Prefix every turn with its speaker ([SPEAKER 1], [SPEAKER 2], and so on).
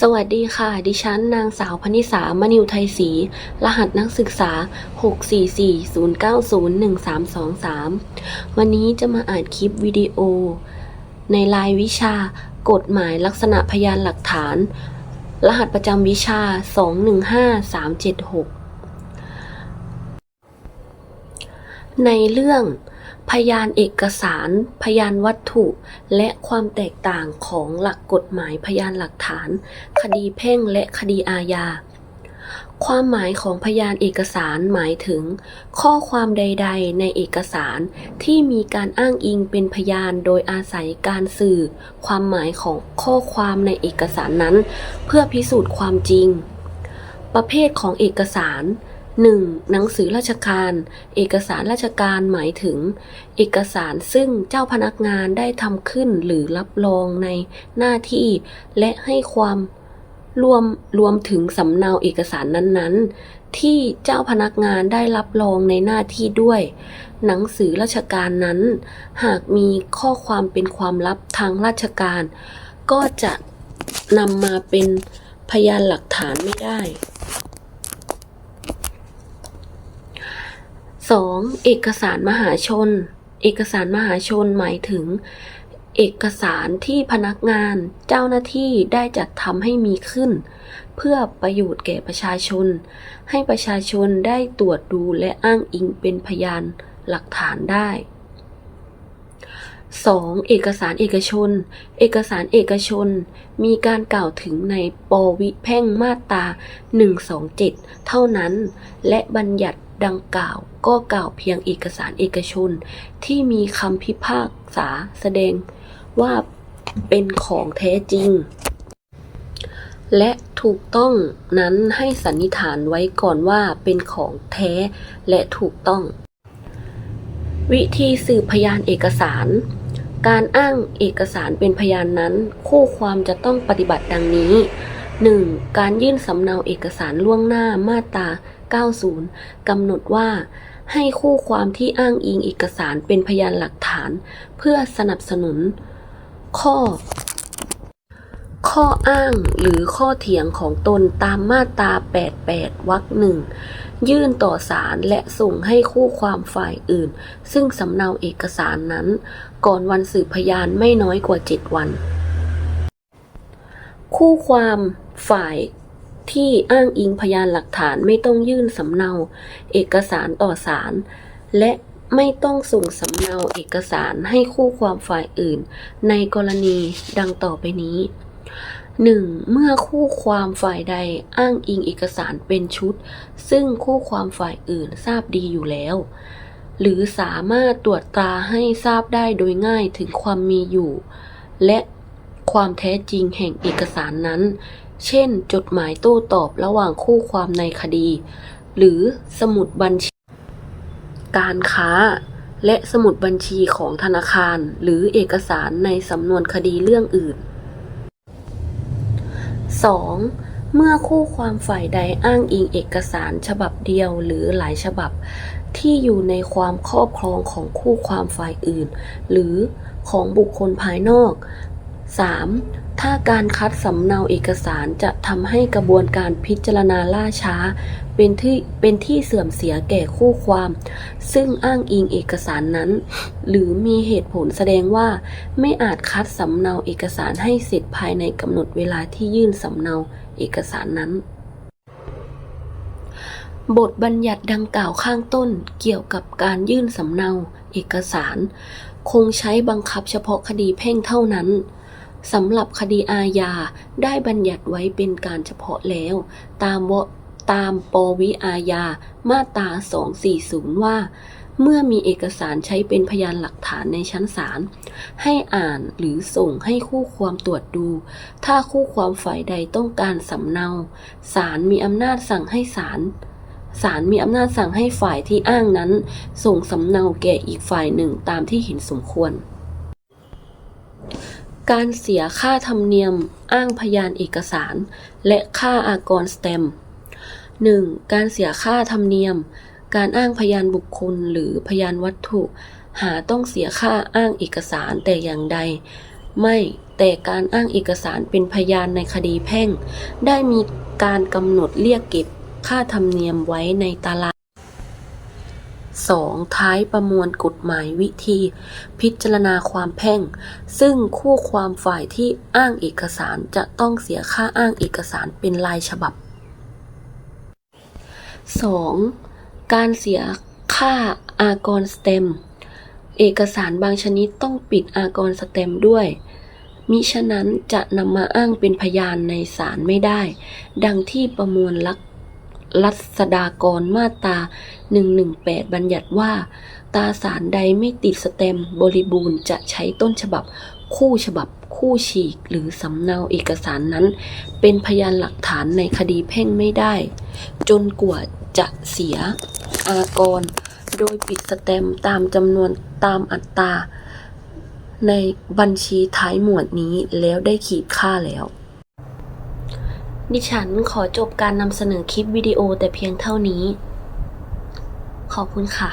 [SPEAKER 1] สวัสดีค่ะ ดิฉันนางสาวพนิสามณิวไทยศรีรหัสนักศึกษา 644-090-1323 วันนี้จะมาอ่านคลิปวิดีโอ ในรายวิชากฎหมายลักษณะพยานหลักฐาน รหัสประจำวิชา 215376 ในเรื่อง พยานเอกสาร พยานวัตถุ และความแตกต่างของหลักกฎหมายพยานหลักฐาน คดีแพ่งและคดีอาญาความหมายของพยานเอกสารหมายถึง ข้อความใด ๆ ในเอกสารที่มีการอ้างอิงเป็นพยานโดยอาศัยการสื่อ ความหมายของข้อความในเอกสารนั้น เพื่อพิสูจน์ความจริง ประเภทของเอกสาร 1. หนังสือราชการ เอกสารราชการหมายถึง เอกสารซึ่งเจ้าพนักงานได้ทำขึ้นหรือรับรองในหน้าที่ และให้ความรวมรวมถึงสำเนาเอกสารนั้นๆ ที่เจ้าพนักงานได้รับรองในหน้าที่ด้วย หนังสือราชการนั้น หากมีข้อความเป็นความลับทางราชการ ก็จะนำมาเป็นพยานหลักฐานไม่ได้ 2. เอกสารมหาชน เอกสารมหาชนหมายถึง เอกสารที่พนักงานเจ้าหน้าที่ได้จัดทำให้มีขึ้น เพื่อประโยชน์แก่ประชาชน ให้ประชาชนได้ตรวจดูและอ้างอิงเป็นพยานหลักฐานได้ 2. เอกสารเอกชน เอกสารเอกชน มีการกล่าวถึงในปวิแพ่งมาตรา127 เท่านั้น และบัญญัติ ดังกล่าวก็กล่าวเพียงเอกสารเอกชน ที่มีคำพิพากษาแสดงว่าเป็นของแท้จริง และถูกต้องนั้นให้สันนิษฐานไว้ก่อนว่าเป็นของแท้และถูกต้อง วิธีสืบพยานเอกสาร การอ้างเอกสารเป็นพยานนั้น คู่ความจะต้องปฏิบัติดังนี้ 1. การยื่นสำเนาเอกสารล่วงหน้ามาตรา90 กำหนดว่า ให้คู่ความที่อ้างอิงเอกสารเป็นพยานหลักฐาน เพื่อสนับสนุน ข้อ ข้ออ้างหรือข้อเถียงของตนตามมาตรา 88 วรรคหนึ่งยื่นต่อศาลและส่งให้คู่ความฝ่ายอื่น ซึ่งสำเนาเอกสารนั้น ก่อนวันสืบพยานไม่น้อยกว่า 7 วัน คู่ความ ฝ่ายที่อ้างอิงพยานหลักฐานไม่ต้องยื่นสำเนา เอกสารต่อศาลและไม่ต้องส่งสำเนาเอกสารให้คู่ความฝ่ายอื่น ในกรณีดังต่อไปนี้ 1. เมื่อคู่ความฝ่ายใดอ้างอิงเอกสารเป็นชุด ซึ่งคู่ความฝ่ายอื่นทราบดีอยู่แล้ว หรือสามารถตรวจตราให้ทราบได้โดยง่ายถึงความมีอยู่ และ ความแท้จริงแห่งเอกสารนั้น เช่น จดหมายโต้ตอบระหว่างคู่ความในคดี หรือสมุดบัญชี การค้า และสมุดบัญชีของธนาคาร หรือเอกสารในสำนวนคดีเรื่องอื่น 2. เมื่อคู่ความฝ่ายใดอ้างอิงเอกสารฉบับเดียวหรือหลายฉบับ ที่อยู่ในความครอบครองของคู่ความฝ่ายอื่น หรือของบุคคลภายนอก 3. ถ้าการคัดสำเนาเอกสารจะทำให้กระบวนการพิจารณาล่าช้า เป็นที่เป็นที่เสื่อมเสียแก่คู่ความ ซึ่งอ้างอิงเอกสารนั้น หรือมีเหตุผลแสดงว่า ไม่อาจคัดสำเนาเอกสารให้เสร็จภายในกำหนดเวลาที่ยื่นสำเนาเอกสารนั้นบทบัญญัติดังกล่าวข้างต้นเกี่ยวกับการยื่นสำเนา เอกสาร คงใช้บังคับเฉพาะคดีแพ่งเท่านั้น สำหรับคดีอาญาได้บัญญัติไว้เป็นการเฉพาะแล้ว ตามวตามปวิอาญามาตรา 240 ว่า เมื่อมีเอกสารใช้เป็นพยานหลักฐานในชั้นศาลให้อ่านหรือส่งให้คู่ความตรวจดู ถ้าคู่ความฝ่ายใดต้องการสำเนาศาลมีอำนาจสั่งให้ศาลศาลมีอำนาจสั่งให้ฝ่ายที่อ้างนั้น ส่งสำเนาแก่อีกฝ่ายหนึ่งตามที่เห็นสมควร การเสียค่าธรรมเนียมอ้างพยานเอกสาร และค่าอากรสแตม 1. การเสียค่าธรรมเนียม การอ้างพยานบุคคลหรือพยานวัตถุ หาต้องเสียค่าอ้างเอกสารแต่อย่างใด ไม่แต่การอ้างเอกสารเป็นพยานในคดีแพ่ง ได้มีการกำหนดเรียกเก็บค่าธรรมเนียมไว้ในตาราง 2. ท้ายประมวลกฎหมายวิธี พิจารณาความแพ่ง ซึ่งคู่ความฝ่ายที่อ้างเอกสารจะต้องเสียค่าอ้างเอกสารเป็นลายฉบับ 2. การเสียค่าอากรสเตมเอกสารบางชนิดต้องปิดอากรสเตมด้วยมิฉะนั้นจะนำมาอ้างเป็นพยานในศาลไม่ได้ ดังที่ประมวลลัก รัศดากรมาตรา 118 บัญญัติว่า ตาสารใดไม่ติดสแตมบริบูรณ์จะใช้ต้นฉบับ คู่ฉบับ คู่ฉีก หรือสำเนาเอกสารนั้น เป็นพยานหลักฐานในคดีแพ่งไม่ได้ จนกว่าจะเสียอากร โดยปิดสแตมตามจำนวนตามอัตราในบัญชีท้ายหมวดนี้แล้วได้ขีดค่าแล้ว ดิฉันขอจบการนำเสนอคลิปวิดีโอแต่เพียงเท่านี้ ขอบคุณค่ะ